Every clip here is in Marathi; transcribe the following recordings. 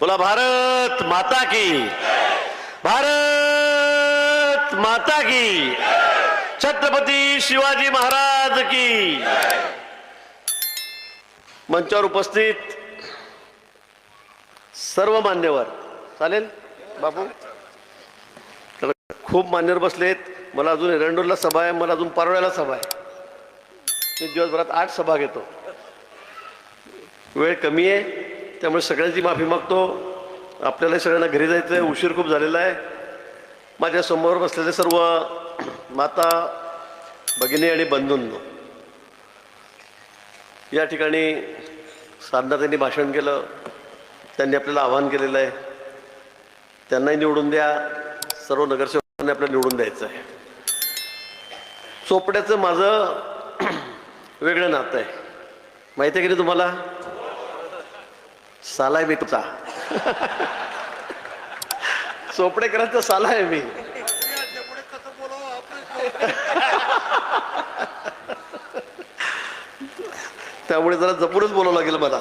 बोला भारत माता की। भारत माता की। छत्रपती शिवाजी महाराज की। मंचावर उपस्थित सर्व मान्यवर। चालेल बापू? तर खूप मान्यवर बसलेत. मला अजून एरंडोलला सभा आहे मला अजून पारोळ्याला सभा आहे. मी दिवसभरात आठ सभा घेतो. वेळ कमी आहे. त्यामुळे सगळ्यांची माफी मागतो. आपल्याला सगळ्यांना घरी जायचं आहे उशीर खूप झालेला आहे. माझ्यासमोर बसलेले सर्व माता भगिनी आणि बंधूंनो या ठिकाणी साधना त्यांनी भाषण केलं. त्यांनी आपल्याला आवाहन केलेलं आहे. त्यांनाही निवडून द्या. सर्व नगरसेवकांनी आपल्याला निवडून द्यायचं आहे. चोपड्याचं माझं वेगळं नातं आहे. माहिती आहे की नाही तुम्हाला? साला आहे मी तुमचा चोपडेकरांचा साला आहे मी. त्यामुळे जरा जपूनच बोलावं लागेल मला.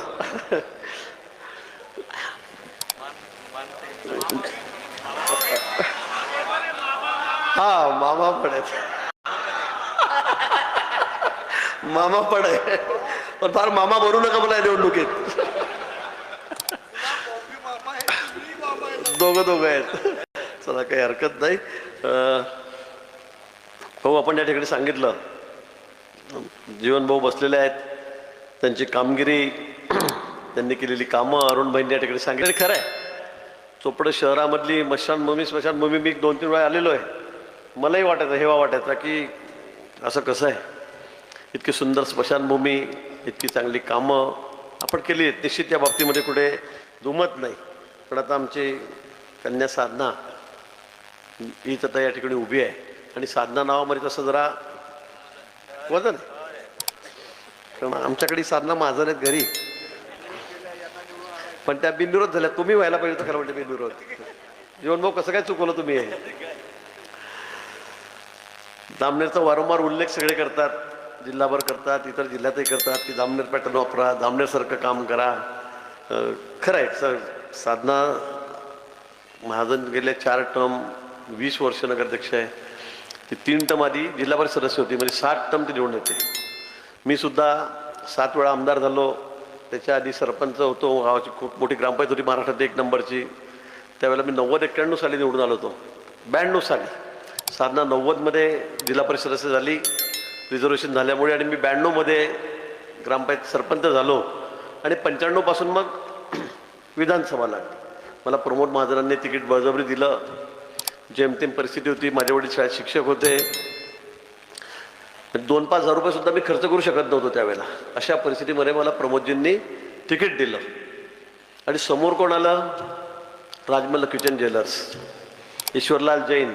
हा मामा पण आहेत. मामा पण आहे पण फार मामा बनू नका मला निवडणुकीत. दोघं दोघं आहेत. चला काही हरकत नाही. हो आपण या ठिकाणी सांगितलं जीवन भाऊ बसलेले आहेत. त्यांची कामगिरी त्यांनी केलेली कामं अरुणभाईंनी या ठिकाणी सांगितलं. खरं आहे चोपडे शहरामधली मशानभूमी स्मशानभूमी मी दोन तीन वेळा आलेलो आहे. मलाही वाटायचं हेवा वाटायचा की असं कसं आहे? इतकी सुंदर स्मशानभूमी इतकी चांगली कामं आपण केली आहेत. निश्चित या बाबतीमध्ये कुठे दुमत नाही. पण आता आमची कन्या साधना. ही तर या ठिकाणी उभी आहे. आणि साधना नावामध्ये तसं जरा वजन कारण आमच्याकडे साधना माझं नाहीत घरी. पण त्या बिनविरोध झाल्या. तुम्ही व्हायला पाहिजे खरं म्हणजे बिनविरोध. जीवन भाऊ कसं काय चुकवलं तुम्ही हे? दामनेरचा वारंवार उल्लेख सगळे करतात. जिल्हाभर करतात इतर जिल्ह्यातही करतात की दामनेर पॅटर्न वापरा दामनेरसारखं काम करा. खरं आहे स साधना महाजन गेले चार टर्म वीस वर्ष नगराध्यक्ष आहे. ती तीन टर्म आधी जिल्हा परिषद सदस्य होती म्हणजे सात टर्म ती निवडून येते. मी सुद्धा सात वेळा आमदार झालो. त्याच्या आधी सरपंच होतो गावाची खूप मोठी ग्रामपंचायत होती महाराष्ट्रात एक नंबरची. त्यावेळेला मी नव्वद एक्क्याण्णव साली निवडून आलो होतो. ब्याण्णव साली. साधना नव्वदमध्ये जिल्हा परिषद सदस्य झाली. रिझर्वेशन झाल्यामुळे आणि मी ब्याण्णवमध्ये ग्रामपंचायत सरपंच झालो. आणि पंच्याण्णवपासून मग विधानसभा लागली. मला प्रमोद महाजनांनी तिकीट बळजबरी दिलं. जेमतेम परिस्थिती होती माझे वडील शाळेत शिक्षक होते. दोन पाच हजार रुपये सुद्धा मी खर्च करू शकत नव्हतो त्यावेळेला. अशा परिस्थितीमध्ये मला प्रमोदजींनी तिकीट दिलं. आणि समोर कोण आलं राजमल्ल किचन ज्वेलर्स. ईश्वरलाल जैन.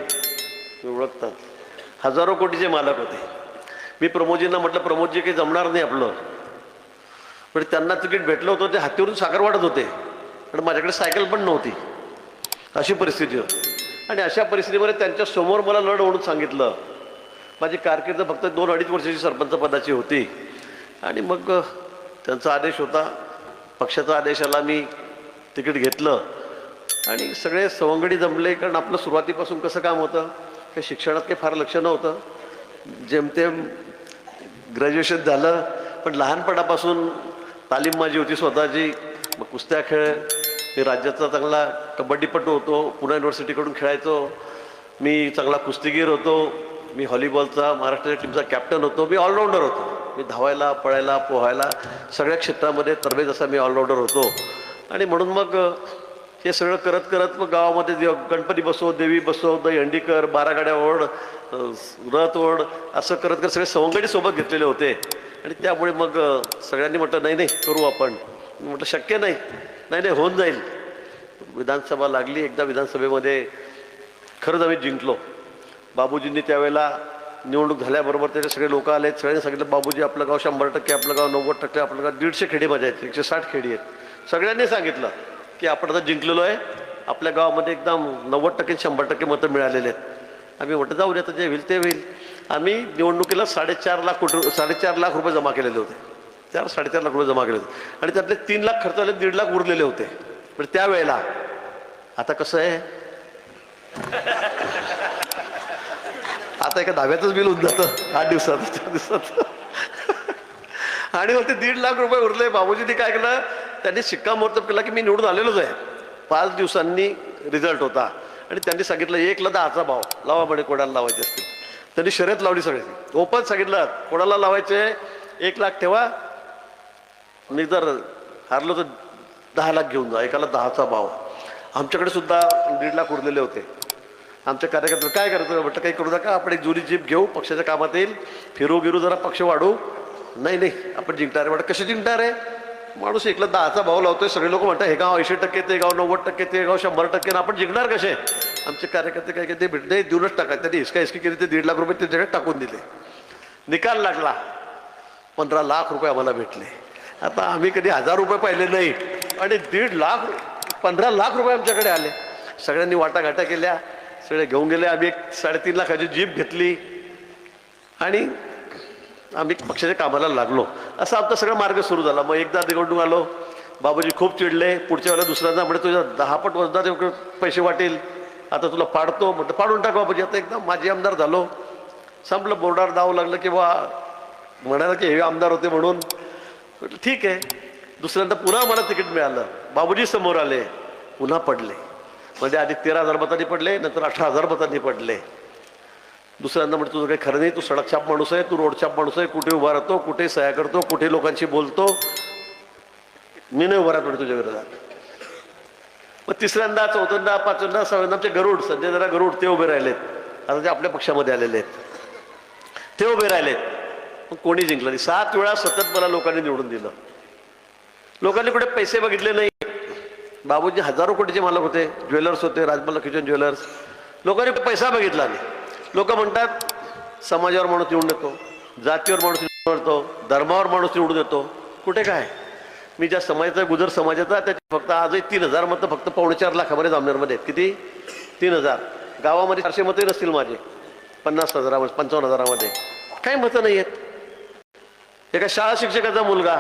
मी ओळखतात हजारो कोटीचे मालक होते. मी प्रमोदजींना म्हटलं प्रमोदजी काही जमणार नाही आपलं. पण त्यांना तिकीट भेटलं होतं ते हातीवरून साखर वाटत होते. पण माझ्याकडे सायकल पण नव्हती. अशी परिस्थिती होती. आणि अशा परिस्थितीमध्ये त्यांच्यासमोर मला लढ ओढून सांगितलं. माझी कारकीर्द फक्त दोन अडीच वर्षाची सरपंच पदाची होती. आणि मग त्यांचा आदेश होता. पक्षाचा आदेश आला मी तिकीट घेतलं. आणि सगळे सवंगडी जमले कारण आपलं सुरुवातीपासून कसं काम होतं? काही शिक्षणात काही फार लक्ष नव्हतं. जेमतेम ग्रॅज्युएशन झालं. पण लहानपणापासून तालीम माझी होती स्वतःची. मग कुस्त्या खेळ मी राज्याचा चांगला कबड्डीपटू होतो पुणे युनिव्हर्सिटीकडून खेळायचो. मी चांगला कुस्तीगीर होतो मी व्हॉलीबॉलचा महाराष्ट्राच्या टीमचा कॅप्टन होतो मी ऑलराऊंडर होतो. मी धावायला पळायला पोहायला सगळ्या क्षेत्रामध्ये तरबेज असा मी ऑलराऊंडर होतो. आणि म्हणून मग हे सगळं करत करत मग गावामध्ये देव गणपती बसव देवी बसव दही हंडीकर बारा गाड्या ओढ रथ ओढ असं करत करत सगळे सवंगडी सोबत घेतलेले होते. आणि त्यामुळे मग सगळ्यांनी म्हटलं नाही नाही करू आपण. मी म्हटलं शक्य नाही. नाही नाही होऊन जाईल. विधानसभा लागली एकदा विधानसभेमध्ये खरंच आम्ही जिंकलो. बाबूजींनी त्यावेळेला निवडणूक झाल्याबरोबर त्याचे सगळे लोक आले सगळ्यांनी सांगितलं बाबूजी आपलं गाव शंभर टक्के आपलं गाव नव्वद टक्के आपलं गाव दीडशे खेडी माझ्या आहेत एकशे साठ खेडी आहेत. सगळ्यांनी सांगितलं की आपण आता जिंकलेलो आहे. आपल्या गावामध्ये एकदम नव्वद टक्के शंभर टक्के मतं मिळालेले आहेत. आम्ही म्हटलं जाऊ द्या तर जे होईल ते होईल. आम्ही निवडणुकीला साडेचार लाख कोटी साडेचार लाख रुपये जमा केलेले होते. चार साडेचार लाख रुपये जमा केले होते. आणि त्यातले तीन लाख खर्च झाले दीड लाख उरलेले होते. पण त्यावेळेला आता कसं आहे? आता एका दहाव्यातच बिल होऊन जातं आठ दिवसात चार दिवसात. आणि मग ते दीड लाख रुपये उरले. बाबूजींनी काय केलं? त्यांनी शिक्कामोर्तब केला की मी निवडून आलेलोच आहे. पाच दिवसांनी रिझल्ट होता. आणि त्यांनी सांगितलं एकला दहाचा भाव लावा म्हणे कोणाला लावायचे असतील. त्यांनी शर्यत लावली सगळी ओपन सांगितलं कोणाला लावायचे? एक लाख ठेवा. मी जर हारलो तर दहा लाख घेऊन जा एकाला दहाचा भाव. आमच्याकडे सुद्धा दीड लाख उरलेले होते. आमच्या कार्यकर्ते काय करायचं म्हटलं काही करू नका आपण एक जुनी जीप घेऊ पक्षाच्या कामात येईल. फिरू गिरू जरा पक्ष वाढू. नाही नाही आपण जिंकणार आहे. म्हटलं कसे जिंकणार आहे? माणूस एकला दहाचा भाव लावतोय. सगळे लोक म्हणतात हे गाव ऐंशी टक्के ते गाव नव्वद टक्के ते गाव शंभर टक्के आपण जिंकणार कसे? आमचे कार्यकर्ते काय ते भेटले देऊनच टाका त्यांनी हिसका हिसकी केली ते दीड लाख रुपये त्यांच्याकडे टाकून दिले. निकाल लागला. पंधरा लाख रुपये आम्हाला भेटले. आता आम्ही कधी हजार रुपये पाहिले नाही आणि दीड लाख पंधरा लाख रुपये आमच्याकडे आले. सगळ्यांनी वाटाघाटा केल्या. सगळे घेऊन गेले. आम्ही एक साडेतीन लाखाची जीप घेतली. आणि आम्ही पक्षाच्या कामाला लागलो. असा आमचा सगळा मार्ग सुरू झाला. मग एकदा निवडणूक आलो. बाबूजी खूप चिडले. पुढच्या वेळेला दुसऱ्यांदा म्हणजे तुझ्या दहा पट वजनात पैसे वाटेल. आता तुला पाडतो म्हणतो पाडून टाक बाबाजी. आता एकदम माझी आमदार झालो. संपलं बोर्डावर दाव लागलं की बा म्हणाला की हे आमदार होते म्हणून. म्हटलं ठीक आहे. दुसऱ्यांदा पुन्हा मला तिकीट मिळालं. बाबूजी समोर आले. पुन्हा पडले. म्हणजे आधी तेरा हजार मतांनी पडले नंतर अठरा हजार मतांनी पडले. दुसऱ्यांदा म्हणजे तुझं काही खरं नाही तू सडक छाप माणूस आहे तू रोड छाप माणूस आहे कुठे उभा राहतो कुठे सह्या करतो कुठे लोकांशी बोलतो. मी नाही उभा राहतो म्हणे तुझ्या विरोधात. मग तिसऱ्यांदा चौथ्यांदा पाचव्यांदा सहाव्यांदा आमचे गरुड संजय जरा गरुड ते उभे राहिलेत. आता ते आपल्या पक्षामध्ये आलेले आहेत. ते उभे राहिलेत. मग कोणी जिंकलं नाही. सात वेळा सतत मला लोकांनी निवडून दिलं. लोकांनी कुठे पैसे बघितले नाही. बाबूजी हजारो कोटीचे मालक होते. ज्वेलर्स होते राजमल्ला किचन ज्वेलर्स. लोकांनी पैसा बघितला नाही. लोक म्हणतात समाजावर माणूस निवडून येतो जातीवर माणूस निवडून येतो धर्मावर माणूस निवडून येतो. कुठे काय? मी ज्या समाजाचा गुजर समाजाचा त्याचे फक्त आजही तीन हजार मतं फक्त पावणे चार लाखामध्ये जामनेरमध्ये आहेत. किती? तीन हजार. गावामध्ये चारशे मतं नसतील माझे. पन्नास हजारामध्ये पंचावन्न हजारामध्ये. काही मतं नाही आहेत. एका शाळा शिक्षकाचा मुलगा.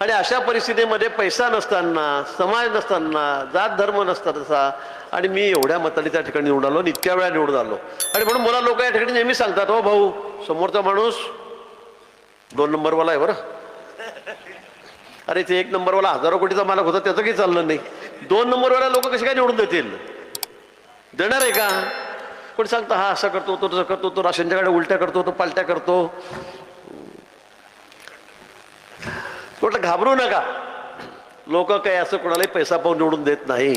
आणि अशा परिस्थितीमध्ये पैसा नसताना समाज नसताना जात धर्म नसताना आणि मी एवढ्या मताने त्या ठिकाणी निवडून आलो आणि इतक्या वेळा निवडून आलो. आणि म्हणून मला लोक या ठिकाणी नेहमी सांगतात हो भाऊ समोरचा माणूस दोन नंबरवाला आहे बरं. अरे ते एक नंबरवाला हजारो कोटीचा मालक होता त्याचं काही चाललं नाही. दोन नंबरवाला लोक कसे काय निवडून देतील? देणार आहे का? कोणी सांगतं हा असं करतो तो तसं करतो तो राशनच्याकडे उलट्या करतो तो पालट्या करतो. म्हटलं घाबरू नका. लोक काही असं कोणालाही पैसा पाहून निवडून देत नाही.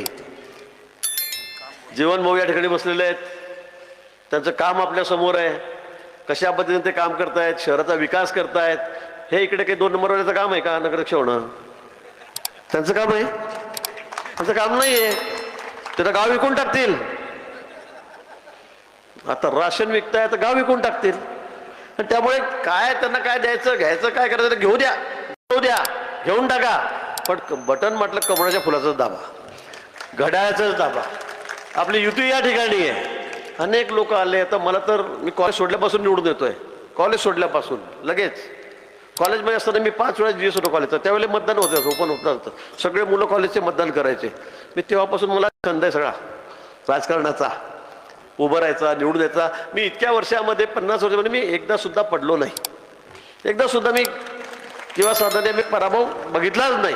जीवन भाऊ या ठिकाणी बसलेले आहेत. त्यांचं काम आपल्यासमोर आहे. कशा पद्धतीने ते काम करतायत शहराचा विकास करतायत हे इकडे काही दोन नंबरवाल्याचं काम आहे का? नगरक्ष होणं? त्यांचं काम आहे. त्यांचं काम नाही आहे त्याला गाव विकून टाकतील. आता राशन विकताय तर गाव विकून टाकतील. आणि त्यामुळे काय त्यांना काय द्यायचं घ्यायचं काय करायचं घेऊ द्या. द्या घेऊन टाका. पण बटन म्हटलं कमळाच्या फुलाचाच दाबा. घड्याळाचाच दाबा. आपली युती या ठिकाणी आहे. अनेक लोक आले आता मला तर मी कॉलेज सोडल्यापासून निवडून येतोय. कॉलेज सोडल्यापासून लगेच. कॉलेजमध्ये असताना मी पाच वेळा जीएस होतो कॉलेजचा. त्यावेळेला मतदान होतं ओपन होत नव्हतं. सगळे मुलं कॉलेजचे मतदान करायचे. मी तेव्हापासून मला छंद आहे सगळा राजकारणाचा. उभं राहायचा निवडून द्यायचा. मी इतक्या वर्षामध्ये पन्नास वर्षामध्ये मी एकदा सुद्धा पडलो नाही. एकदा सुद्धा मी किंवा साधारण मी पराभव बघितलाच नाही.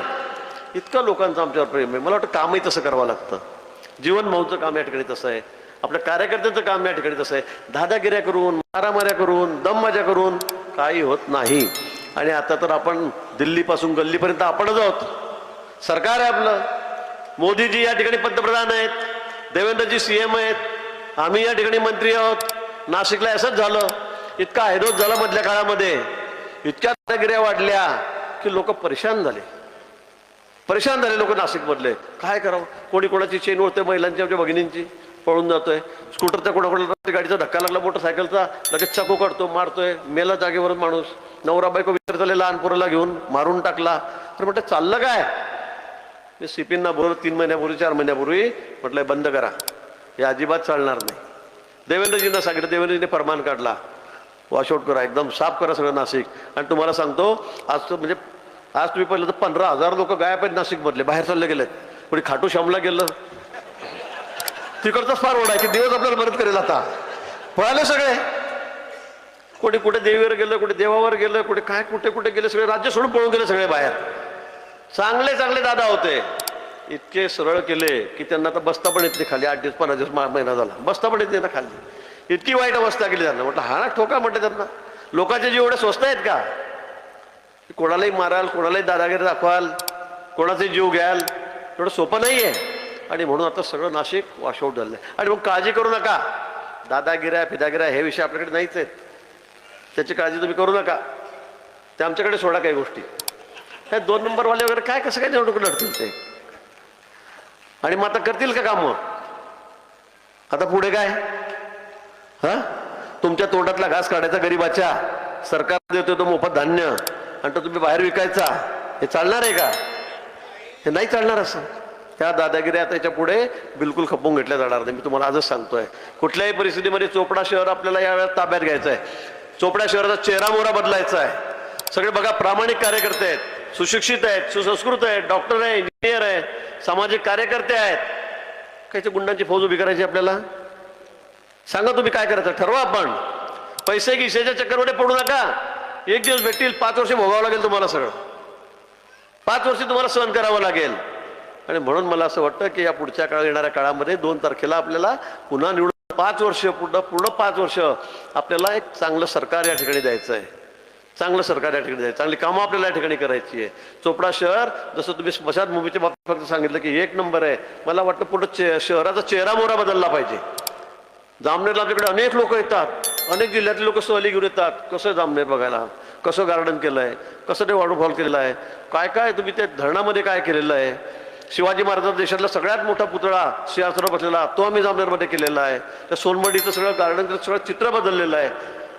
इतकं लोकांचं आमच्यावर प्रेम आहे. मला वाटतं कामही तसं करावं लागतं. जीवन भाऊचं काम या ठिकाणी तसं आहे. आपल्या कार्यकर्त्यांचं काम या ठिकाणी तसं आहे. दादागिऱ्या करून मारामाऱ्या करून दम मजा करून काही होत नाही. आणि आता तर आपण दिल्लीपासून गल्लीपर्यंत आपणच आहोत. सरकार आहे आपलं. मोदीजी या ठिकाणी पंतप्रधान आहेत. देवेंद्रजी सी एम आहेत. आम्ही या ठिकाणी मंत्री आहोत. नाशिकला असंच झालं. इतका हैदोस झाला मधल्या काळामध्ये. इतक्या दादागिऱ्या वाढल्या की लोक परेशान झाले. परेशान झाले लोक नाशिकमधले. काय करावं? कोणी कोणाची चेन ओढते महिलांची आमच्या भगिनींची? पळून जातोय. स्कूटरच्या कोणाकोणा गाडीचा धक्का लागला मोटरसायकलचा लगेच चाकू काढतो मारतोय. मेला जागेवरून माणूस. नवरा बायको विचार झाले लहान पोराला घेऊन मारून टाकला. तर म्हटलं चाललं काय? मी सिपींना बोल तीन महिन्यापूर्वी चार महिन्यापूर्वी. म्हटलं बंद करा. हे अजिबात चालणार नाही. देवेंद्रजींना सांगितलं देवेंद्रजीने फरमान काढला. वॉशआउट करा एकदम साफ करा सगळं नाशिक. आणि तुम्हाला सांगतो आज तर म्हणजे आज तुम्ही पाहिलं तर पंधरा हजार लोक गायब आहेत नाशिकमधले बाहेर चालले गेलेत. कोणी खाटू श्यामला गेलं. तिकडचाच फार ओढ आहे की दिवस आपल्याला मदत करेल आता. पळाले सगळे. कोणी कुठे देवीवर गेलं कुठे देवावर गेलं कुठे काय कुठे कुठे गेले सगळे राज्य सोडून पळून गेले सगळे बाहेर. चांगले चांगले दादा होते. इतके सरळ केले की त्यांना आता बसता पण येत नाही खाली आठ दिवस पंधरा दिवस महिना झाला. बसता पण येत नाही ना खाली. इतकी वाईट अवस्था केली त्यांना. म्हटलं हा ना ठोका म्हटलं त्यांना. लोकांचे जीव एवढे स्वस्त आहेत का? की कोणालाही माराल कोणालाही दादागिरी दाखवाल कोणाचे जीव घ्याल. एवढं सोपं नाही आहे आणि म्हणून आता सगळं नाशिक वॉशआउट झालं आहे आणि मग काळजी करू नका. दादागिऱ्या फिदागिऱ्या हे विषय आपल्याकडे नाहीच आहेत. त्याची काळजी तुम्ही करू नका. ते आमच्याकडे सोडा काही गोष्टी. काय दोन नंबरवाले वगैरे काय कसं काय निवडणूक लढतील ते? आणि मग आता करतील का कामं? आता पुढे काय? हा? तुमच्या तोंडातला घास काढायचा गरीबाच्या. सरकार देतो तो मोफत धान्य. आणि तो तुम्ही बाहेर विकायचा. हे चालणार आहे का? हे नाही चालणार असं. त्या दादागिरी आता याच्यापुढे बिलकुल खपवून घेतल्या जाणार नाही. मी तुम्हाला आजच सांगतोय. कुठल्याही परिस्थितीमध्ये चोपडा शहर आपल्याला या यावेळेला ताब्यात घ्यायचं आहे. चोपडा शहराचा चेहरा मोहरा बदलायचा आहे. सगळे बघा प्रामाणिक कार्यकर्ते आहेत. सुशिक्षित आहेत सुसंस्कृत आहेत डॉक्टर आहे इंजिनियर आहे सामाजिक कार्यकर्ते आहेत. काहीच्या गुंडांची फौज उभी करायची आपल्याला? सांगा तुम्ही काय करायचं? ठरवा आपण. पैसे गिसेच्या चक्करमध्ये पडू नका. एक दिवस भेटतील पाच वर्ष भोगावं लागेल तुम्हाला सगळं. पाच वर्ष तुम्हाला सहन करावं लागेल. आणि म्हणून मला असं वाटतं की या पुढच्या काळात येणाऱ्या काळामध्ये दोन तारखेला आपल्याला पुन्हा निवडून पाच वर्ष पूर्ण पूर्ण पाच वर्ष आपल्याला एक चांगलं सरकार या ठिकाणी द्यायचं आहे चांगलं सरकार या ठिकाणी द्यायचं चांगली कामं आपल्याला या ठिकाणी करायची आहे. चोपडा शहर जसं तुम्ही स्मशानभूमीच्या बाबतीत फक्त सांगितलं की एक नंबर आहे. मला वाटतं पूर्ण चे शहराचा चेहरा मोहरा बदलला पाहिजे. जामनेरला आपल्याकडे अनेक लोक येतात. अनेक जिल्ह्यातले लोक सहली घेऊन येतात. कसं जामनेर बघायला? कसं गार्डन केलं आहे कसं ते वॉटरफॉल केलेलं आहे? काय काय तुम्ही त्या धरणामध्ये काय केलेलं आहे? शिवाजी महाराजांचा देशातला सगळ्यात मोठा पुतळा सिंहासनावर बसलेला तो आम्ही जामनेरमध्ये केलेला आहे. त्या सोनमडीचं सगळं गार्डनचं सगळं चित्र बदललेलं आहे.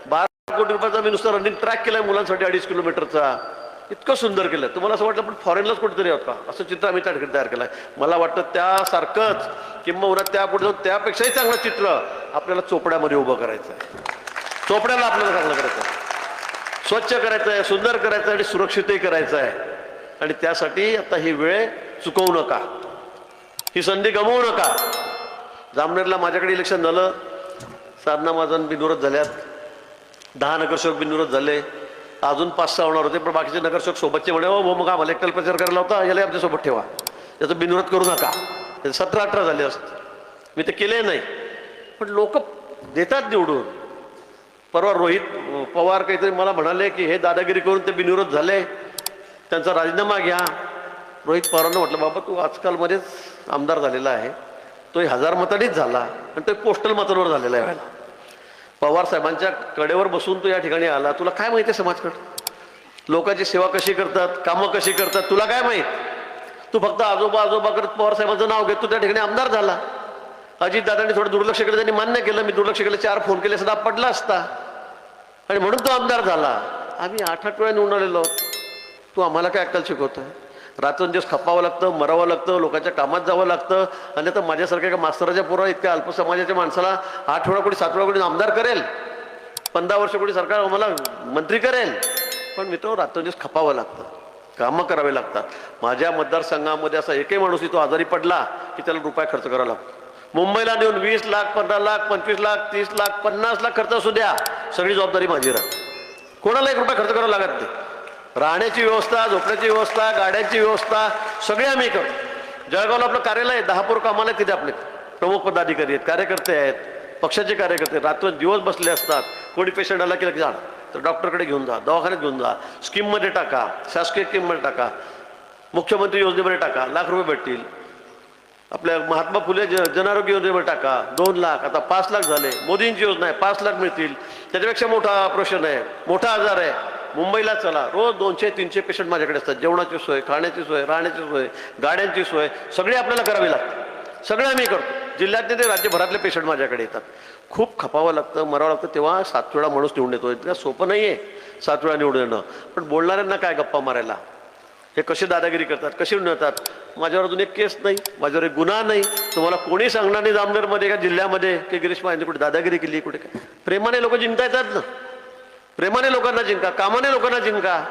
बारा कोटी रुपयाचा मी नुसतं रनिंग ट्रॅक केलाय मुलांसाठी अडीच किलोमीटरचा. इतकं सुंदर केलं. तुम्हाला असं वाटलं पण फॉरेनलाच कुठेतरी आहोत का असं चित्र आम्ही त्या ठिकाणी तयार केलंय. मला वाटतं त्यासारखंच किंवा त्या पुढे जाऊन त्यापेक्षाही चांगलं चित्र आपल्याला चोपड्यामध्ये उभं करायचं आहे. चोपड्याला आपल्याला चांगलं करायचं आहे. स्वच्छ करायचं आहे सुंदर करायचं आहे आणि सुरक्षितही करायचं आहे. आणि त्यासाठी आता ही वेळ चुकवू नका. ही संधी गमवू नका. जामनेरला माझ्याकडे इलेक्शन झालं. साधना माझन बिनविरोध झाल्यात. दहा नगरसेवक बिनविरोध झाले. अजून पाच सहा होणार होते पण बाकीचे नगरसेवक सोबतचे म्हणे हो मग आम्हाला एकट्याला प्रचार करायला होता याला आमच्यासोबत ठेवा. याचं बिनविरोध करू नका. सतरा अठरा झाले असते. मी ते केले नाही. पण लोक देतात निवडून. परवा रोहित पवार काहीतरी मला म्हणाले की हे दादागिरी करून ते बिनविरोध झाले. त्यांचा राजीनामा घ्या. रोहित पवारांना म्हटलं बाबा तू आजकालमध्येच आमदार झालेला आहे. तो हजार मतांनीच झाला आणि तो पोस्टल मतांवर झालेला आहे. व्हायला पवार साहेबांच्या कडेवर बसून तू या ठिकाणी आला. तुला काय माहिती आहे समाजकडे? लोकांची सेवा कशी करतात कामं कशी करतात तुला काय माहीत? तू फक्त आजोबा आजोबा करत पवार साहेबांचं नाव घेत तू त्या ठिकाणी आमदार झाला. अजितदादांनी थोडं दुर्लक्ष केलं त्यांनी मान्य केलं. मी दुर्लक्ष केलं चार फोन केले सदा पडला असता. आणि म्हणून तो आमदार झाला. आम्ही आठ आठ वेळा निवडून आलेलो तू आम्हाला काय अक्कल शिकवतोय? रात्रंदिवस खपावं लागतं मरावं लागतं लोकांच्या कामात जावं लागतं. आणि तर माझ्यासारख्या एका मास्तराच्या पोरा इतक्या अल्प समाजाच्या माणसाला आठ वेळा कोणी सात वेळा कोणी आमदार करेल. पंधरा वर्ष कोणी सरकार आम्हाला मंत्री करेल. पण मित्र रात्रंदिवस खपावं लागतं. कामं करावे लागतात. माझ्या मतदारसंघामध्ये असा एकही माणूस तो आजारी पडला की त्याला रुपया खर्च करावा लागतो. मुंबईला नेऊन वीस लाख पंधरा लाख पंचवीस लाख तीस लाख पन्नास लाख खर्च असू द्या. सगळी जबाबदारी माझी राहा कोणाला एक रुपया खर्च करावा लागत नाही? राहण्याची व्यवस्था झोपण्याची व्यवस्था गाड्यांची व्यवस्था सगळे आम्ही करतो जळगावला आपलं कार्यालय आहे दहा पूर कामाला तिथे आपले. प्रमुख पदाधिकारी आहेत कार्यकर्ते आहेत पक्षाचे कार्यकर्ते रात्र दिवस बसले असतात. कोणी पेशंट आला की जा. तर डॉक्टरकडे घेऊन जा दवाखान्यात घेऊन जा. स्कीममध्ये टाका शासकीय स्कीममध्ये टाका. मुख्यमंत्री योजनेमध्ये टाका लाख रुपये भेटतील. आपल्या महात्मा फुले ज- जनआरोग्य योजनेमध्ये टाका दोन लाख आता पाच लाख झाले. मोदींची योजना आहे पाच लाख मिळतील. त्याच्यापेक्षा मोठा ऑपरेशन आहे मोठा आजार आहे. मुंबईला चला. रोज दोनशे तीनशे पेशंट माझ्याकडे असतात. जेवणाची सोय खाण्याची सोय राहण्याची सोय गाड्यांची सोय सगळी आपल्याला करावी लागते सगळं आम्ही करतो. जिल्ह्यातले ते राज्यभरातले पेशंट माझ्याकडे येतात. खूप खपावं लागतं मरावं लागतं. तेव्हा सात वेळा माणूस निवडून येतो. इतकं सोपं नाही आहे सात वेळा निवडून येणं. पण बोलणाऱ्यांना काय गप्पा मारायला? हे कसे दादागिरी करतात? कसे नेतात माझ्यावर अजून एक केस नाही. माझ्यावर एक गुन्हा नाही. तुम्हाला कोणी सांगणार नाही जामनेरमध्ये का जिल्ह्यामध्ये? की गिरीश यांनी कुठे दादागिरी केली कुठे काय? प्रेमाने लोक जिंकता येतात ना. प्रेमाने लोकांना जिंका कामाने लोकांना जिंका.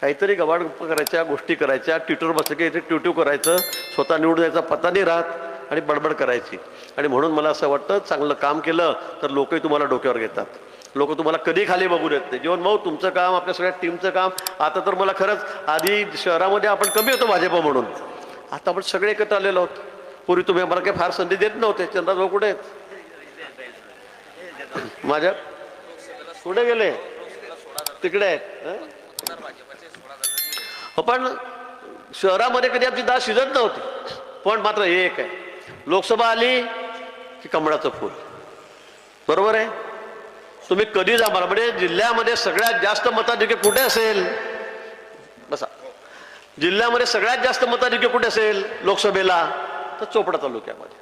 काहीतरी गवाड करायच्या गोष्टी करायच्या ट्विटर बसलं की इथे ट्यूट्यू करायचं स्वतः निवडून जायचा पत्ता नाही राहत आणि बडबड करायची. आणि म्हणून मला असं वाटतं चांगलं काम केलं तर लोकही तुम्हाला डोक्यावर घेतात. लोक तुम्हाला कधी खाली बघू देत नाही. जेव्हा भाऊ तुमचं काम आपल्या सगळ्या टीमचं काम आता तर मला खरंच आधी शहरामध्ये आपण कमी होतो भाजप म्हणून. आता आपण सगळे एकत्र आलेलो आहोत. पूर्वी तुम्ही आम्हाला काही फार संधी देत नव्हते. चंद्रभाऊ कुठे आहेत? माझ्या कुठे गेले? तिकडे आहेत हो, पण शहरामध्ये कधी आमची दास शिजत नव्हती. पण मात्र हे एक आहे. लोकसभा आली की कमळाचं फूल. बरोबर आहे? तुम्ही कधी जा मला म्हणजे जिल्ह्यामध्ये सगळ्यात जास्त मताधिक्य कुठे असेल? बसा. जिल्ह्यामध्ये सगळ्यात जास्त मताधिक्य कुठे असेल? लोकसभेला तर चोपडा तालुक्यामध्ये.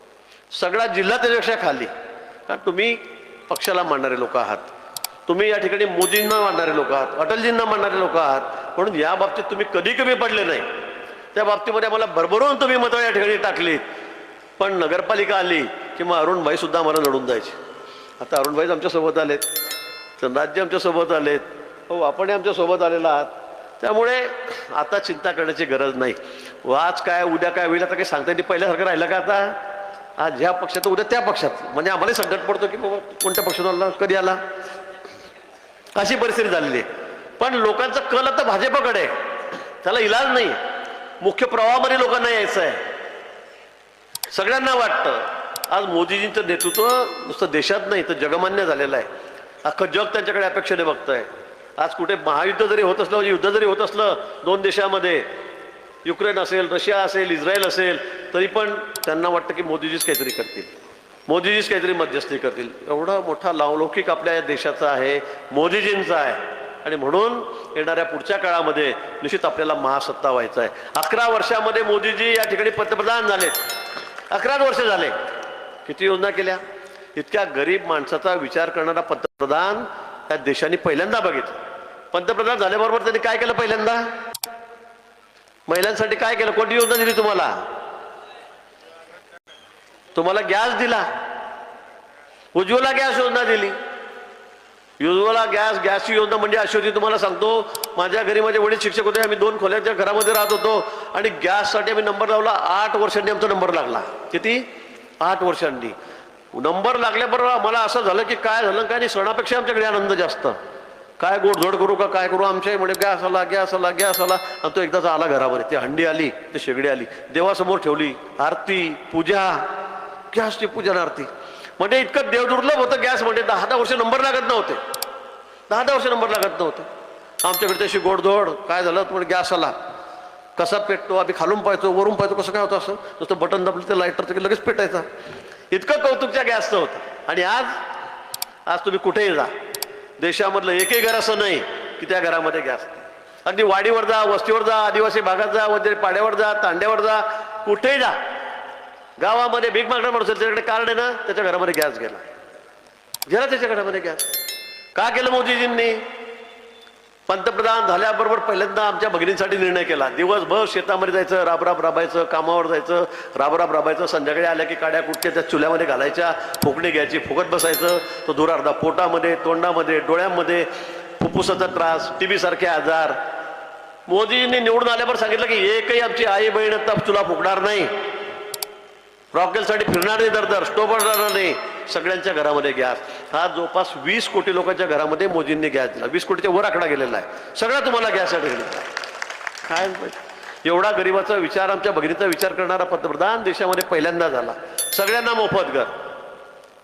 सगळा जिल्हा त्याच्यापेक्षा खाली. कारण तुम्ही पक्षाला मांडणारे लोक आहात. तुम्ही या ठिकाणी मोदींना मानणारे लोक आहात अटलजींना मानणारे लोक आहात म्हणून या बाबतीत तुम्ही कधी कमी पडले नाही. त्या बाबतीमध्ये आम्हाला भरभरून तुम्ही मतं या ठिकाणी टाकली पण नगरपालिका आली किंवा मग अरुणभाई सुद्धा आम्हाला लढून जायचे. आता अरुणभाईच आमच्यासोबत आलेत चंद्राजी आमच्यासोबत आलेत हो आपणही आमच्यासोबत आलेला आहात. त्यामुळे आता चिंता करण्याची गरज नाही. व आज काय उद्या काय होईल आता काही सांगता येईल पहिल्यासारखं राहिलं का आता? आज ह्या पक्षात उद्या त्या पक्षात. म्हणजे आम्हालाही संकट पडतो की बाबा कोणत्या पक्षात आला कधी आला? अशी परिस्थिती झालेली आहे. पण लोकांचा कल आता भाजपकडे आहे. त्याला इलाज नाही मुख्य प्रवाहामध्ये लोकांना यायचं आहे. सगळ्यांना वाटतं. आज मोदीजींचं नेतृत्व नुसतं देशात नाही तर जगमान्य झालेलं आहे. अख्खं जग त्यांच्याकडे अपेक्षेने बघतंय. आज कुठे महायुद्ध जरी होत असलं म्हणजे युद्ध जरी होत असलं दोन देशामध्ये युक्रेन असेल रशिया असेल इस्रायल असेल तरी पण त्यांना वाटतं की मोदीजीच काहीतरी करतील. मोदीजीच काहीतरी मध्यस्थी करतील. एवढा मोठा लावलौकिक आपल्या या देशाचा आहे मोदीजींचा आहे. आणि म्हणून येणाऱ्या पुढच्या काळामध्ये निश्चित आपल्याला महासत्ता व्हायचा आहे. अकरा वर्षामध्ये मोदीजी या ठिकाणी पंतप्रधान झाले. अकराच वर्ष झाले. किती योजना केल्या? इतक्या गरीब माणसाचा विचार करणारा पंतप्रधान त्या देशाने पहिल्यांदा बघितलं. पंतप्रधान झाल्याबरोबर त्यांनी काय केलं पहिल्यांदा? महिलांसाठी काय केलं? कोणती योजना दिली तुम्हाला? तुम्हाला गॅस दिला. उज्ज्वला गॅस योजना दिली. उज्ज्वला गॅस गॅसची योजना म्हणजे अशी होती तुम्हाला सांगतो माझ्या घरी माझे वडील शिक्षक होते आम्ही दोन खोल्याच्या घरामध्ये राहत होतो आणि गॅससाठी आम्ही नंबर लावला आठ वर्षांनी आमचा नंबर लागला. किती? आठ वर्षांनी. नंबर लागल्याबरोबर मला असं झालं की काय झालं काय नाही सणापेक्षा आमच्याकडे आनंद जास्त. काय गोडधोड करू का काय करू आमच्या म्हणजे गॅस आला गॅस आला गॅस आला. आणि तो एकदाच आला घरामध्ये. ती हंडी आली ती शेगडी आली. देवासमोर ठेवली आरती पूजा गॅसची पूजन आरती म्हणजे इतकं देवदुर्लभ होतं गॅस म्हणजे दहा दहा वर्ष नंबर लागत नव्हते. दहा दहा वर्ष नंबर लागत नव्हते. आमच्याकडे तशी गोडधोड काय झालं म्हणजे गॅस आला. कसा पेटतो आम्ही खालून पाहायचो वरून पाहायचो कसं काय होतं असं? नुसतं बटन दाबलं ते लाईटर लगेच पेटायचा. इतकं कौतुकच्या गॅसचं होतं आणि आज आज तुम्ही कुठेही जा. देशामधलं एकही घर असं नाही की त्या घरामध्ये गॅस अगदी वाडीवर जा वस्तीवर जा आदिवासी भागात जा वगैरे पाड्यावर जा तांड्यावर जा कुठेही जा. गावामध्ये भीक मागणार माणूस त्याच्याकडे कार्ड आहे ना त्याच्या घरामध्ये गॅस गेला. गेला त्याच्या घरामध्ये गॅस. का केलं मोदीजींनी? पंतप्रधान झाल्याबरोबर पहिल्यांदा आमच्या भगिनींसाठी निर्णय केला. दिवसभर शेतामध्ये जायचं राबराब राबायचं कामावर जायचं राबराब राबायचं. संध्याकाळी आल्या की काड्या कुटक्या त्या चुल्यामध्ये घालायच्या फुकणी घ्यायची फुकट बसायचं. तो दुरार्धा पोटामध्ये तोंडामध्ये डोळ्यामध्ये फुफ्फुसाचा त्रास टी सारखे आजार. मोदीजींनी निवडून आल्यावर सांगितलं की एकही आमची आई बहीण आता तुला फुकणार नाही. रॉकेलसाठी फिरणार नाही दर दर स्टोप राहणार नाही. सगळ्यांच्या घरामध्ये गॅस. हा जवळपास वीस कोटी लोकांच्या घरामध्ये मोदींनी गॅस दिला. वीस कोटीच्या वर आकडा गेलेला आहे. सगळा तुम्हाला गॅस या काय एवढा गरिबाचा विचार आमच्या भगिनीचा विचार करणारा पंतप्रधान देशामध्ये पहिल्यांदा झाला. सगळ्यांना मोफत घर.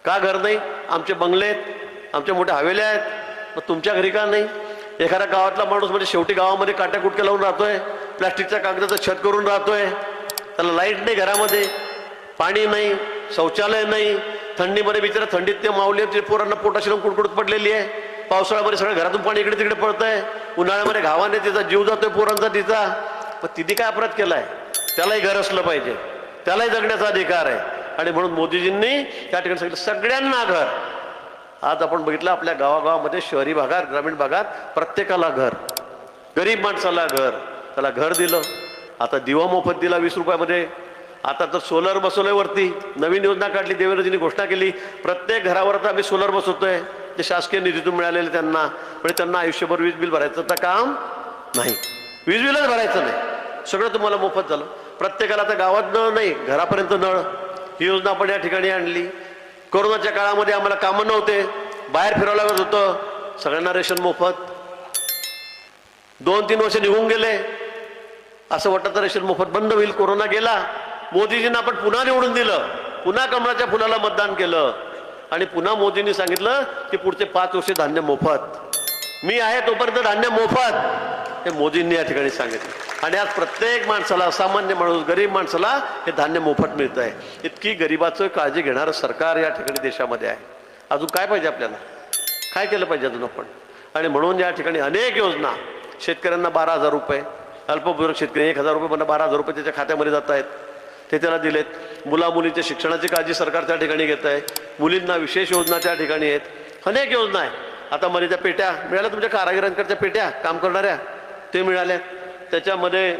का घर नाही? आमचे बंगले आहेत आमच्या मोठ्या हवेल्या आहेत. मग तुमच्या घरी का नाही? एखाद्या गावातला माणूस म्हणजे शेवटी गावामध्ये काट्या कुटक्या लावून राहतोय प्लास्टिकच्या कागदाचं छत करून राहतोय. त्याला लाइट नाही घरामध्ये. पाणी नाही शौचालय नाही थंडीमध्ये बिचारा थंडीत ते मावले ते पोरांना पोटाशी कुडकुडत पडलेली आहे. पावसाळ्यामध्ये सगळं घरातून पाणी इकडे तिकडे पडतंय उन्हाळ्यामध्ये घावाने तिचा जीव जातोय पोरांचा तिचा. पण तिने काय अपराध केलाय? त्यालाही घर असलं पाहिजे. त्यालाही जगण्याचा अधिकार आहे. आणि म्हणून मोदीजींनी त्या ठिकाणी सांगितलं सगळ्यांना घर. आज आपण बघितलं आपल्या गावागावामध्ये शहरी भागात ग्रामीण भागात प्रत्येकाला घर. गरीब माणसाला घर. त्याला घर दिलं. आता दिवा मोफत दिला वीस रुपयामध्ये. आता तर सोलर बसवलंय वरती. नवीन योजना काढली देवेंद्रजींनी घोषणा केली. प्रत्येक घरावर आता आम्ही सोलर बसवतोय. ते शासकीय निधीतून मिळालेले त्यांना. म्हणजे त्यांना आयुष्यभर वीज बिल भरायचं तर काम नाही. वीज बिलच भरायचं नाही. सगळं तुम्हाला मोफत झालं. प्रत्येकाला आता गावात नळ नाही घरापर्यंत नळ. ही योजना आपण या ठिकाणी आणली. कोरोनाच्या काळामध्ये आम्हाला कामं नव्हते. बाहेर फिरावं लागत होतं. सगळ्यांना रेशन मोफत. दोन तीन वर्ष निघून गेले. असं वाटतं तर रेशन मोफत बंद होईल. कोरोना गेला. मोदीजींना आपण पुन्हा निवडून दिलं. पुन्हा कमळाच्या फुलाला मतदान केलं. आणि पुन्हा मोदींनी सांगितलं की पुढचे पाच वर्षे धान्य मोफत. मी आहे तोपर्यंत धान्य मोफत. हे मोदींनी या ठिकाणी सांगितलं. आणि आज प्रत्येक माणसाला सामान्य माणूस गरीब माणसाला हे धान्य मोफत मिळत आहे इतकी गरिबाचं काळजी घेणारं सरकार या ठिकाणी देशामध्ये आहे. अजून काय पाहिजे आपल्याला? काय केलं पाहिजे अजून आपण? आणि म्हणून या ठिकाणी अनेक योजना. शेतकऱ्यांना बारा हजार रुपये. अल्पभूरक शेतकरी एक हजार रुपये पण बारा हजार रुपये त्याच्या खात्यामध्ये जात आहेत ते त्याला दिलेत. मुलामुलीच्या शिक्षणाची काळजी सरकार त्या ठिकाणी घेत आहे. मुलींना विशेष योजना त्या ठिकाणी आहेत. अनेक योजना आहे आता मध्ये त्या पेट्या मिळाल्या तुमच्या कारागिरांकडच्या पेट्या काम करणाऱ्या? ते मिळाल्या. त्याच्यामध्ये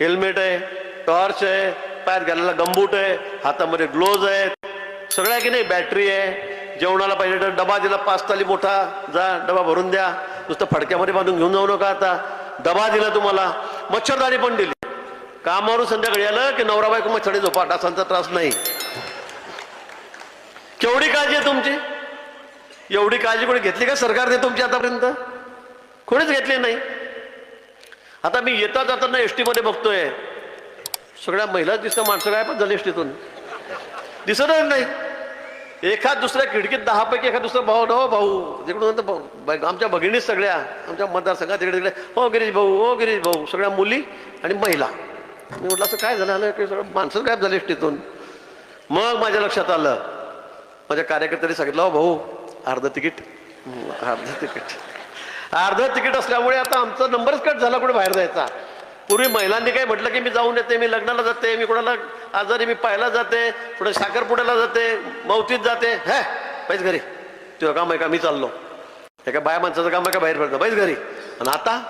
हेल्मेट आहे टॉर्च आहे पायात घालायला गंबूट आहे हातामध्ये ग्लोव्ज आहेत सगळ्या की नाही? बॅटरी आहे. जेवणाला पाहिजे तर डबा दिला पाच ताली मोठा जा डबा भरून द्या. नुसतं फडक्यामध्ये बांधून घेऊन जाऊ नका आता. डबा दिला तुम्हाला. मच्छरदारी पण दिली. कामावरून संध्याकाळी आलं की नवरा बायको मच्छरडी झोपा डासांचा त्रास नाही. केवढी काळजी आहे तुमची? एवढी काळजी कोणी घेतली का सरकारने तुमची आतापर्यंत? कोणीच घेतली नाही. आता मी येता जाताना एस टीमध्ये बघतोय. सगळ्या महिलाच दिसतं माणसं काय पण झाली एस टीतून दिसतच नाही. एखाद दुसऱ्या खिडकीत दहापैकी एखाद दुसरा भाऊ हो भाऊ. तिकडून भाऊ आमच्या भगिनीच सगळ्या. आमच्या मतदारसंघात तिकडे तिकडे हो गिरीश भाऊ हो गिरीश भाऊ. सगळ्या मुली आणि महिला. मी म्हटलं असं काय झालं? आलं की सगळं माणसं गायब झाली एसटीतून. मग माझ्या लक्षात आलं. माझ्या कार्यकर्त्यांनी सांगितलं हो भाऊ अर्ध तिकीट. अर्धं अर्ध तिकीट. अर्ध तिकीट असल्यामुळे आता आमचा नंबरच कट झाला कुठे बाहेर जायचा. पूर्वी महिलांनी काय म्हटलं की मी जाऊन येते मी लग्नाला जाते मी कोणाला आजारी मी पाहायला जाते कुठे साखरपुड्याला जाते मौतीत जाते. हे पाहिजे घरी. तुझं काम आहे का? मी चाललो. हे काय बाया माणसाचं काम आहे का? बाहेर पडतं पाहिजे घरी. आणि आता?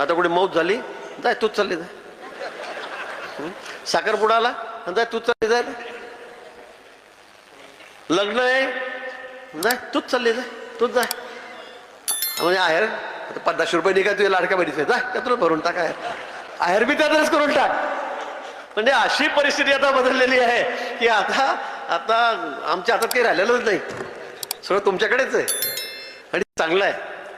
आता कुठे मौत झाली. जाय तूच चालली जाय. हं? साखरपुडाला जाय तूच चालली जाय. लग्न आहे. जाय तूच चालली जाय तूच जाय. म्हणजे आहेर आता पन्नासशे रुपये निघा तुझ्या लाडक्या बहिणीचे. जा त्यातून भरून टाक आहेर. आहेर बी त्यातच करून टाक. म्हणजे अशी परिस्थिती आता बदललेली आहे की आता आता आमच्या हातात काही राहिलेलंच नाही. सगळं तुमच्याकडेच आहे. आणि चांगलं आहे.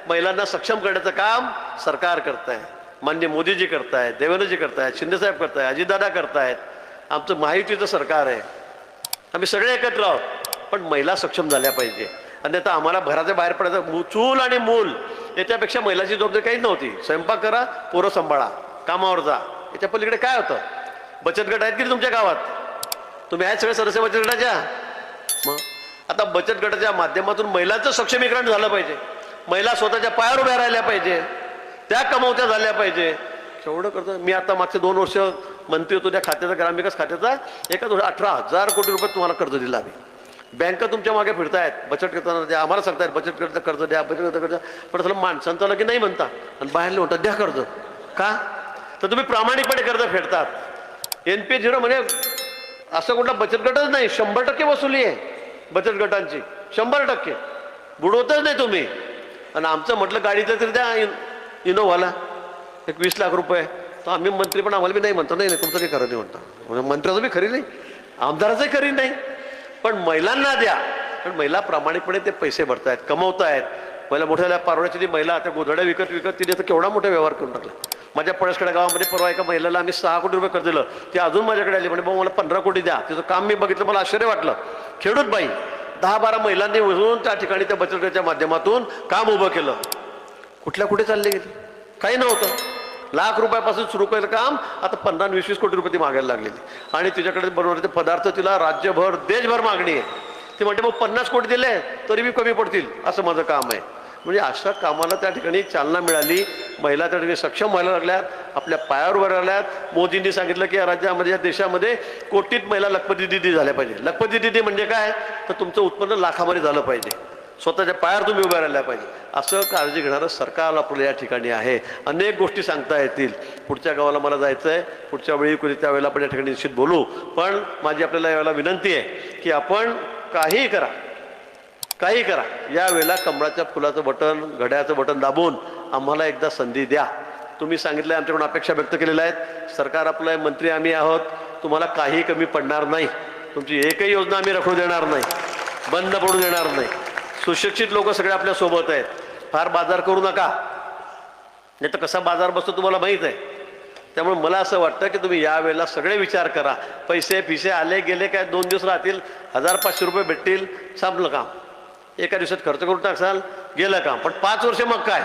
महिलांना सक्षम करण्याचं काम सरकार करत आहे मान्य मोदीजी करतायत देवेंद्रजी करतायत शिंदेसाहेब करतायत अजितदादा करतायत. आमचं महायुतीचं सरकार आहे. आम्ही सगळे एकत्र आहोत. पण महिला सक्षम झाल्या पाहिजे. आणि आता आम्हाला घराच्या बाहेर पडायचं चूल आणि मूल याच्यापेक्षा महिलाची जबाबदारी काही नव्हती. स्वयंपाक करा पोरं सांभाळा कामावर जा. याच्या पलीकडे काय होतं? बचत गट आहेत की तुमच्या गावात? तुम्ही आहेत सगळे सदस्य बचत गटाच्या? मग? आता बचत गटाच्या माध्यमातून महिलांचं सक्षमीकरण झालं पाहिजे. महिला स्वतःच्या पायावर उभ्या राहिल्या पाहिजे. त्या कमवत्या झाल्या पाहिजे. केवढं करतो? मी आता मागचे दोन वर्ष मंत्री होतो त्या खात्याचा ग्रामविकास खात्याचा. एका वर्ष अठरा हजार कोटी रुपये तुम्हाला कर्ज दिलं आम्ही. बँका तुमच्या मागे फिरतायत बचत करताना द्या आम्हाला सांगतायत बचत करता कर्ज द्या बचत करता कर्ज पण असं माणसांचं आलं की नाही म्हणता. आणि बाहेर म्हणतात द्या कर्ज. का? तर तुम्ही प्रामाणिकपणे कर्ज फेडतात. एन पी झिरो म्हणजे असं कुठला बचत गटच नाही. शंभर टक्के वसुली आहे बचत गटांची. शंभर टक्के. बुडवतच नाही तुम्ही. आणि आमचं म्हटलं गाडीचं तरी द्या इनोव्हाला एक वीस लाख रुपये. तर आम्ही मंत्री पण आम्हाला बी नाही म्हणतो. नाही नाही तुमचं काही खरं नाही म्हणतो. म्हणजे मंत्र्याचं बी खरी नाही. आमदाराचंही खरी नाही. पण महिलांना द्या. पण महिला प्रामाणिकपणे ते पैसे भरतायत कमवतायत. पहिला मोठ्या पारोळ्याची ती महिला त्या गोधड्या विकत विकत तिने तर केवढा मोठा व्यवहार करून टाकला. माझ्या पळसकडे गावामध्ये परवा एका महिलेला आम्ही सहा कोटी रुपये कर्ज दिलं. ती अजून माझ्याकडे आली. म्हणजे भाऊ मला पंधरा कोटी द्या. तिचं काम मी बघितलं मला आश्चर्य वाटलं. खेडूत बाई दहा बारा महिलांनी मिळून त्या ठिकाणी त्या बचत गटाच्या माध्यमातून काम उभं केलं. कुठल्या कुठे चालले गेले? काही नव्हतं. लाख रुपयापासून सुरू केलं काम आता पन्नास वीस वीस कोटी रुपये ती मागायला लागलेली. आणि तिच्याकडे बरोबर ते पदार्थ तिला राज्यभर देशभर मागणी आहे. ती म्हणते मग पन्नास कोटी दिले तरी बी कमी पडतील. असं माझं काम आहे. म्हणजे अशा कामाला त्या ठिकाणी चालना मिळाली. महिला त्या ठिकाणी सक्षम व्हायला लागल्यात. आपल्या पायावर उभ्या लागल्यात मोदींनी सांगितलं की या राज्यामध्ये या देशामध्ये कोटीत महिला लखपती दिदी झाल्या पाहिजे. लखपती दिदी म्हणजे काय? तर तुमचं उत्पन्न लाखामध्ये झालं पाहिजे. स्वतःच्या पायावर तुम्ही उभ्या राहिल्या पाहिजे. असं काळजी घेणारं सरकार आपलं या ठिकाणी आहे. अनेक गोष्टी सांगता येतील. पुढच्या गावाला मला जायचं आहे पुढच्या वेळी कुणी त्यावेळेला आपण या ठिकाणी निश्चित बोलू. पण माझी आपल्याला यावेळेला विनंती आहे की आपण काहीही करा. काही करा. यावेळेला कमळाच्या फुलाचं बटन घड्याचं बटन दाबून आम्हाला एकदा संधी द्या. तुम्ही सांगितलं आमच्याकडून अपेक्षा व्यक्त केलेल्या आहेत. सरकार आपलं आहे मंत्री आम्ही आहोत. तुम्हाला काही कमी पडणार नाही. तुमची एकही योजना आम्ही रखडू देणार नाही. बंद पडू देणार नाही. सुशिक्षित लोक सगळे आपल्यासोबत आहेत. फार बाजार करू नका. नाही तर कसा बाजार बसतो तुम्हाला माहीत आहे. त्यामुळे मला असं वाटतं की तुम्ही यावेळेला सगळे विचार करा. पैसे पिसे आले गेले काय दोन दिवस राहतील हजार पाचशे रुपये भेटतील संपलं काम. एका दिवसात खर्च करून टाकसाल गेलं काम. पण पाच वर्ष मग काय?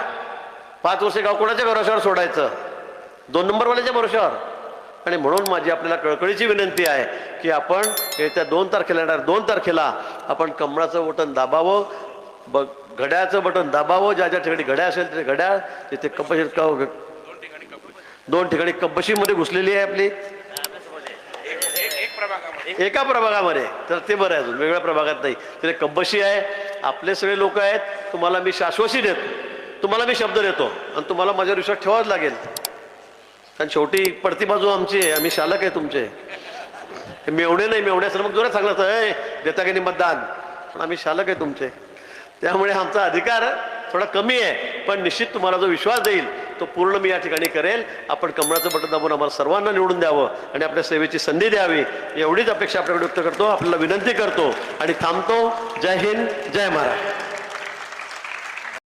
पाच वर्ष गाव कोणाच्या भरोश्यावर सोडायचं? दोन नंबरवाल्याच्या भरोश्यावर. आणि म्हणून माझी आपल्याला कळकळीची विनंती आहे की आपण येत्या दोन तारखेला येणार दोन तारखेला आपण कमळाचं बटन दाबावं बघ घड्याचं बटन दाबावं ज्या ज्या ठिकाणी घड्या असेल तिथे घड्याळ तिथे कपशी क- दोन ठिकाणी कब्बशीमध्ये घुसलेली आहे आपली. एका प्रभागामध्ये. तर ते बरं आहे अजून वेगळ्या प्रभागात नाही. तिथे कब्बशी आहे आपले सगळे लोक आहेत तुम्हाला मी शाश्वशी देतो. तुम्हाला मी शब्द देतो. आणि तुम्हाला माझ्यावर विश्वास ठेवावंच लागेल. कारण शेवटी पडती बाजू आमची आहे आम्ही शालक आहे तुमचे. मेवणे नाही मेवणे मग जोरात सांगलं असतं, देता की नाही मतदान? पण आम्ही शालक आहे तुमचे. त्यामुळे आमचा अधिकार थोडा कमी आहे. पण निश्चित तुम्हाला जो विश्वास देईल तो पूर्ण मी या ठिकाणी करेल. आपण कमळाचं बटन दाबून आम्हाला सर्वांना निवडून द्यावं आणि आपल्या सेवेची संधी द्यावी एवढीच अपेक्षा आपल्याकडे व्यक्त करतो. आपल्याला विनंती करतो आणि थांबतो. जय हिंद जय महाराज